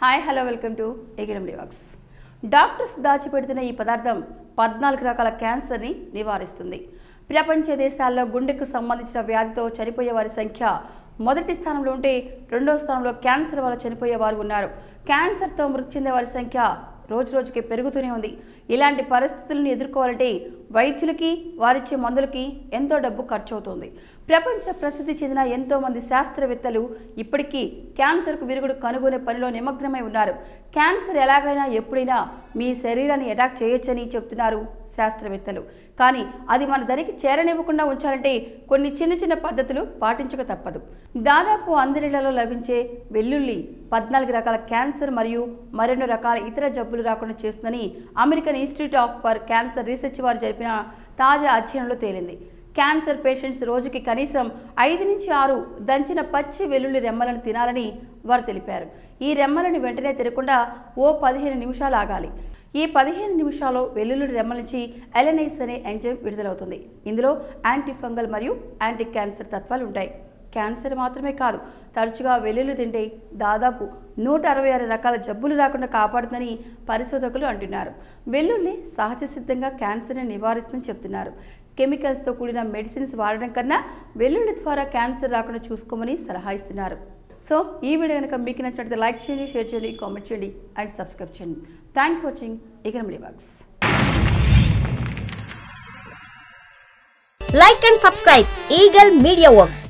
Hi hello welcome to ఎగిరం లివాక్స్ doctors దాచిపెడుతున్న ఈ పదార్థం పద్నాలుగు రకాల క్యాన్సర్ని నివారిస్తుంది. ప్రపంచ దేశాల్లో గుండెకు సంబంధించిన వ్యాధితో చనిపోయే వారి సంఖ్య మొదటి స్థానంలో ఉంటే రెండో స్థానంలో క్యాన్సర్ వల్ల చనిపోయే వారు ఉన్నారు. క్యాన్సర్తో మృతి చెందే వారి సంఖ్య రోజు రోజుకి పెరుగుతూనే ఉంది. ఇలాంటి పరిస్థితులను ఎదుర్కోవాలంటే వైద్యులకి వారిచ్చే మందులకి ఎంతో డబ్బు ఖర్చు అవుతుంది ప్రపంచ ప్రసిద్ధి చెందిన ఎంతోమంది శాస్త్రవేత్తలు ఇప్పటికీ క్యాన్సర్కు విరుగుడు కనుగొనే పనిలో నిమగ్నమై ఉన్నారు. క్యాన్సర్ ఎలాగైనా ఎప్పుడైనా మీ శరీరాన్ని అటాక్ చేయొచ్చని చెప్తున్నారు శాస్త్రవేత్తలు. కానీ అది మన దరికి చేరనివ్వకుండా ఉంచాలంటే కొన్ని చిన్న చిన్న పద్ధతులు పాటించక తప్పదు. దాదాపు అందరిళ్ళలో లభించే వెల్లుల్లి పద్నాలుగు రకాల క్యాన్సర్ మరియు మరెన్నో రకాల ఇతర జబ్బులు రాకుండా చేస్తుందని American institute of for cancer research వారు జరిపిన తాజా అధ్యయనంలో తేలింది. క్యాన్సర్ పేషెంట్స్ రోజుకి కనీసం ఐదు నుంచి ఆరు దంచిన పచ్చి వెల్లుల్లి రెమ్మలను తినాలని వారు తెలిపారు. ఈ రెమ్మలను వెంటనే తినకుండా ఓ పదిహేను నిమిషాలు ఆగాలి. ఈ పదిహేను నిమిషాల్లో వెల్లుల్లి రెమ్మల నుంచి ఎలనైస్ అనే ఎంజైమ్ విడుదలవుతుంది. ఇందులో యాంటీ ఫంగల్ మరియు యాంటీ క్యాన్సర్ తత్వాలు ఉంటాయి. క్యాన్సర్ మాత్రమే కాదు తరచుగా వెల్లుల్లి తింటే దాదాపు నూట అరవై ఆరు రకాల జబ్బులు రాకుండా కాపాడుతుందని పరిశోధకులు అంటున్నారు. వెల్లుల్లి సహజ సిద్ధంగా క్యాన్సర్ని నివారిస్తుందని చెప్తున్నారు. కెమికల్స్తో కూడిన మెడిసిన్స్ వాడడం కన్నా వెల్లుల్లి ద్వారా క్యాన్సర్ రాకుండా చూసుకోమని సలహా ఇస్తున్నారు. సో ఈ వీడియో కనుక మీకు నచ్చినట్లయితే లైక్ చేయండి షేర్ చేయండి కామెంట్ చేయండి అండ్ సబ్స్క్రైబ్ చేయండి. Thank for watching economy box like and subscribe eagle media works.